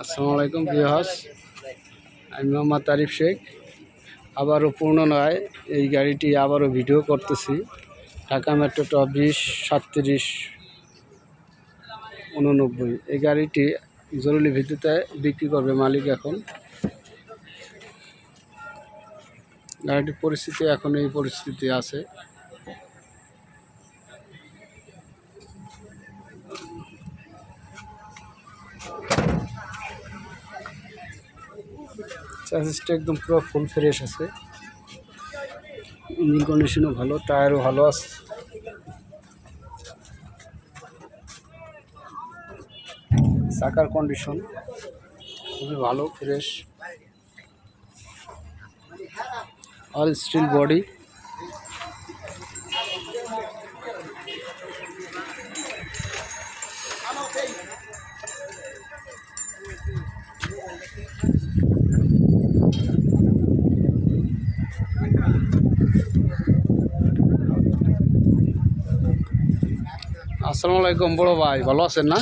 আসসালামু আলাইকুম প্রিয়হাস আমি মোহাম্মদ তারিফ শেখ। আবারও পূর্ণ নয়, এই গাড়িটি আবারও ভিডিও করতেছি। ঢাকা মেট্রো ট বিশ সাতত্রিশ উননব্বই। এই গাড়িটি জরুরি ভিত্তিতে বিক্রি করবে মালিক এখন। গাড়িটির পরিস্থিতি এখন এই পরিস্থিতি আছে। চার্জেসটা একদম পুরো ফুল ফ্রেশ আছে। ইঞ্জিন কন্ডিশনও ভালো টায়ারও ভালো আছে চাকার কন্ডিশন খুবই ভালো ফ্রেশ অল স্টিল বডি আসসালামু আলাইকুম বড় ভাই ভালো আছেন না?